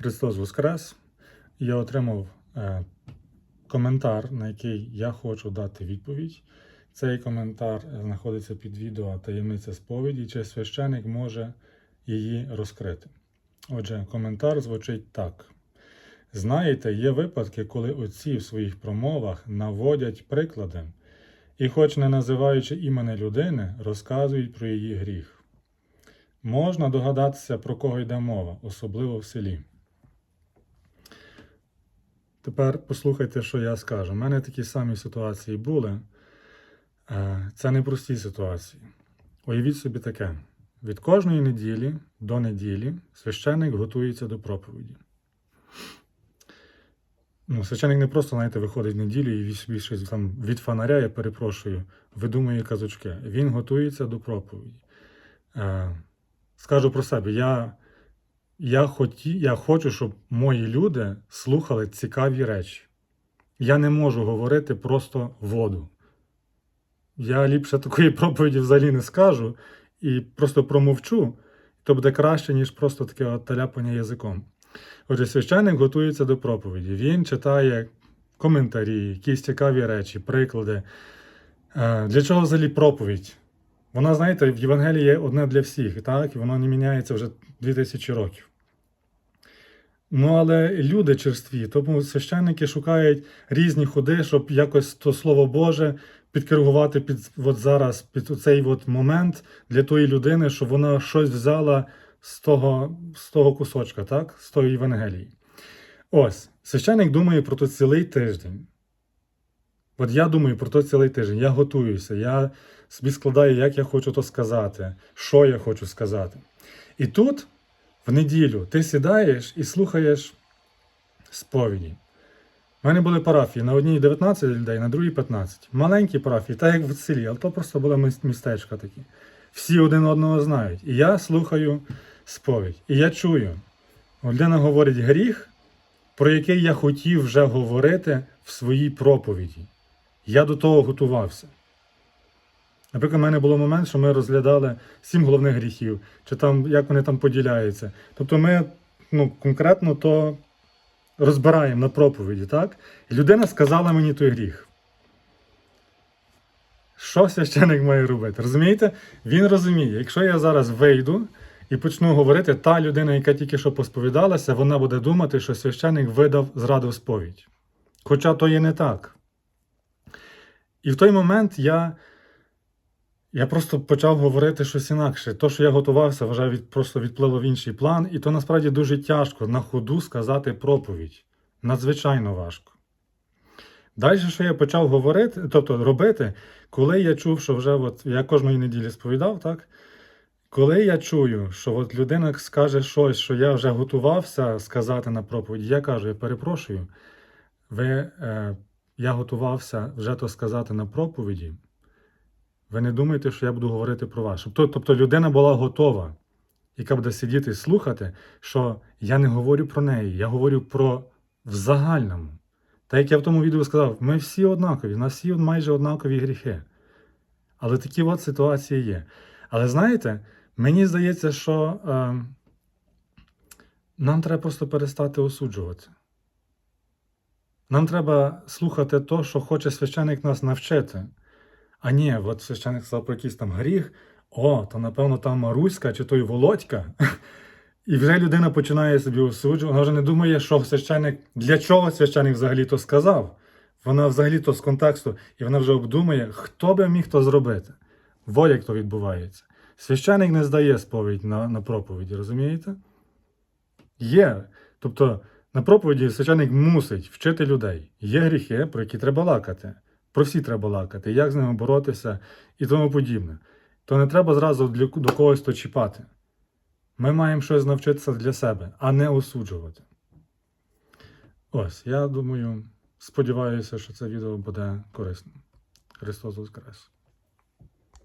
Христос Воскрес. Я отримав е, коментар, на який я хочу дати відповідь. Цей коментар знаходиться під відео таємниця сповіді, чи священик може її розкрити. Отже, коментар звучить так. Знаєте, є випадки, коли отці в своїх промовах наводять приклади, і, хоч не називаючи імені людини, розказують про її гріх. Можна догадатися, про кого йде мова, особливо в селі. Тепер послухайте, що я скажу. У мене такі самі ситуації були. Е, Це не прості ситуації. Уявіть собі таке: від кожної неділі до неділі священник готується до проповіді. Ну, священник не просто, знаєте, виходить в неділю і щось там від фонаря, я перепрошую, видумує казочки. Він готується до проповіді. Е, Скажу про себе, я, я, хоті, я хочу, щоб мої люди слухали цікаві речі. Я не можу говорити просто воду. Я ліпше такої проповіді взагалі не скажу і просто промовчу, то буде краще, ніж просто таке таляпання язиком. Отже, священник готується до проповіді. Він читає коментарі, якісь цікаві речі, приклади. Е, Для чого взагалі проповідь? Вона, знаєте, в Євангелії є одне для всіх, так? І воно не міняється вже 2000 років. Ну, але люди черстві, тому священники шукають різні ходи, щоб якось то Слово Боже підкерувати під от зараз, під цей от момент для тої людини, щоб вона щось взяла з того, з того кусочка, так? з тої Євангелії. Ось, священник думає про то цілий тиждень. От я думаю про то цілий тиждень. Я готуюся, я собі складаю, як я хочу то сказати, що я хочу сказати. І тут, в неділю, ти сідаєш і слухаєш сповіді. У мене були парафії на одній 19 людей, на другій 15. Маленькі парафії, так як в селі, але то просто були міс- містечка такі. Всі один одного знають. І я слухаю сповідь. І я чую, людина говорить гріх, про який я хотів вже говорити в своїй проповіді. Я до того готувався. Наприклад, у мене було момент, що ми розглядали сім головних гріхів, чи там як вони там поділяються. Тобто ми ну, конкретно то розбираємо на проповіді, так? І людина сказала мені той гріх. Що священик має робити? Розумієте? Він розуміє, якщо я зараз вийду і почну говорити, та людина, яка тільки що посповідалася, вона буде думати, що священик видав зраду сповідь. Хоча то є не так. І в той момент я, я просто почав говорити щось інакше. То, що я готувався, вважаю, від, просто відплило в інший план, і то насправді дуже тяжко на ходу сказати проповідь. Надзвичайно важко. Далі, що я почав говорити, тобто робити, коли я чув, що вже от, я кожної неділі сповідав, так? Коли я чую, що от людина скаже щось, що я вже готувався сказати на проповіді, я кажу, я перепрошую, ви, е, я готувався вже то сказати на проповіді. Ви не думаєте, що я буду говорити про вас. Тобто, людина була готова, яка буде сидіти і слухати, що я не говорю про неї, я говорю про в загальному. Так як я в тому відео сказав, ми всі однакові, у нас всі майже однакові гріхи. Але такі от ситуації є. Але знаєте, мені здається, що е, нам треба просто перестати осуджувати. Нам треба слухати то, що хоче священик нас навчити. А ні, от священик сказав про якийсь там гріх, о, то напевно там Маруська чи той Володька. І вже людина починає собі осуджувати, вона вже не думає, що священик, для чого священик взагалі то сказав. Вона взагалі то з контексту, і вона вже обдумує, хто би міг то зробити. Во як то відбувається. Священик не здає сповідь на, на проповіді, розумієте? Є. Тобто на проповіді священик мусить вчити людей. Є гріхи, про які треба лакати. Про всі треба лакати, як з ними боротися і тому подібне. То не треба зразу для, до когось то чіпати. Ми маємо щось навчитися для себе, а не осуджувати. Ось, я думаю, сподіваюся, що це відео буде корисним. Христос Воскрес!